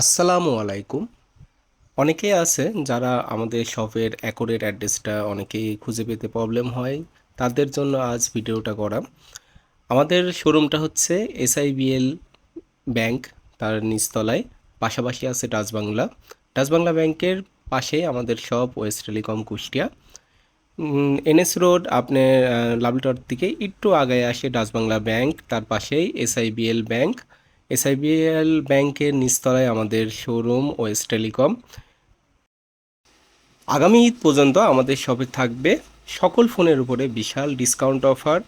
আসসালামু আলাইকুম। অনেকেই আছে যারা আমাদের শপের অ্যাকোরেট অ্যাড্রেসটা অনেকেই খুঁজে পেতে প্রবলেম হয়। তাদের জন্য আজ ভিডিওটা করা আমাদের শোরুমটা হচ্ছে এসআইবিএল ব্যাংক তার নিচতলায়। পাশাপাশি আছে ডাচবাংলা ডাচবাংলা ব্যাংকের পাশেই আমাদের shop West telecom Kushtia. NS road আপনার লাভলিটর থেকে একটু আগায় আসে ডাচবাংলা ব্যাংক, তার পাশেই এসআইবিএল ব্যাংক এসআইবিএল ব্যাংকের নিচতলায় আমাদের শোরুম ওয়েস্ট টেলিকম। আগামী ঈদ পর্যন্ত আমাদের শপে থাকবে সকল ফোনের উপরে বিশাল ডিসকাউন্ট অফার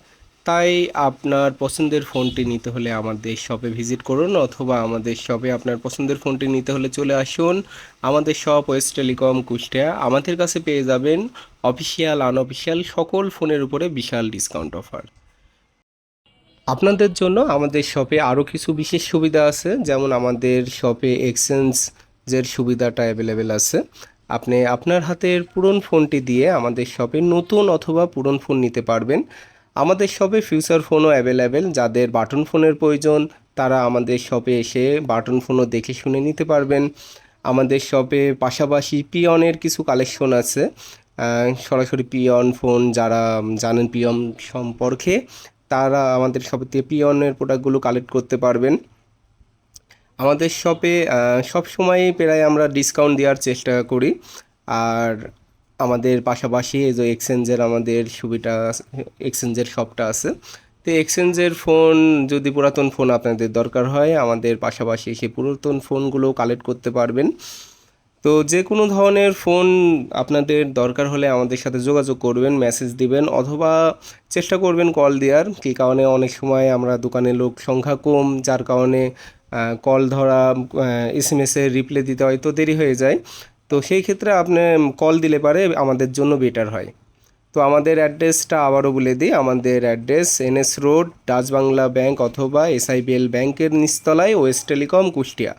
তাই আপনার পছন্দের ফোনটি নিতে হলে আমাদের শপে ভিজিট করুন অথবা আমাদের শপে আপনার পছন্দের ফোনটি নিতে হলে চলে আসুন। আমাদের শপ ওয়েস্ট টেলিকম কুষ্টিয়া। আমাদের কাছে পেয়ে যাবেন অফিসিয়াল আনঅফিসিয়াল সকল ফোনের উপরে বিশাল ডিসকাউন্ট অফার আপনাদের জন্য আমাদের শপে আরও কিছু বিশেষ সুবিধা আছে। যেমন আমাদের শপে এক্সচেঞ্জের সুবিধাটা অ্যাভেলেবেল আছে। আপনি আপনার হাতের পুরনো ফোনটি দিয়ে আমাদের শপে নতুন অথবা পুরনো ফোন নিতে পারবেন। আমাদের শপে ফিউচার ফোনও অ্যাভেলেবেল যাদের বাটন ফোনের প্রয়োজন, তারা আমাদের শপে এসে বাটন ফোনও দেখে শুনে নিতে পারবেন। আমাদের শপে পাশাপাশি পিয়নের কিছু কালেকশন আছে। সরাসরি পিয়ন ফোন যারা জানেন পিয়ন সম্পর্কে তারা আমাদের শপে থেকে পিয়নের প্রোডাক্টগুলো কালেক্ট করতে পারবেন। আমাদের শপে সব সময় প্রায় আমরা ডিসকাউন্ট দেওয়ার চেষ্টা করি। আর আমাদের পাশাপাশি যে এক্সচেঞ্জের আমাদের সুবিধা এক্সচেঞ্জের শপটা আছে। তো এক্সচেঞ্জের ফোন যদি পুরাতন ফোন আপনাদের দরকার হয়, আমাদের পাশাপাশি সেই পুরাতন ফোনগুলো কালেক্ট করতে পারবেন। তো যে কোনো ধরনের ফোন আপনাদের দরকার হলে আমাদের সাথে যোগাযোগ করবেন মেসেজ দিবেন অথবা চেষ্টা করবেন কল দেওয়ার। কী কারণে? অনেক সময় আমরা দোকানে লোক সংখ্যা কম, যার কারণে কল ধরা এস এম এসের রিপ্লাই দিতে হয়তো দেরি হয়ে যায়। তো সেই ক্ষেত্রে আপনি কল দিলে পারে আমাদের জন্য বেটার হয়। তো আমাদের অ্যাড্রেসটা আবারও বলে দিই। আমাদের address NS road Dutch Bangla bank অথবা এসআইবিএল ব্যাংকের নিচতলায় ওয়েস্ট টেলিকম কুষ্টিয়া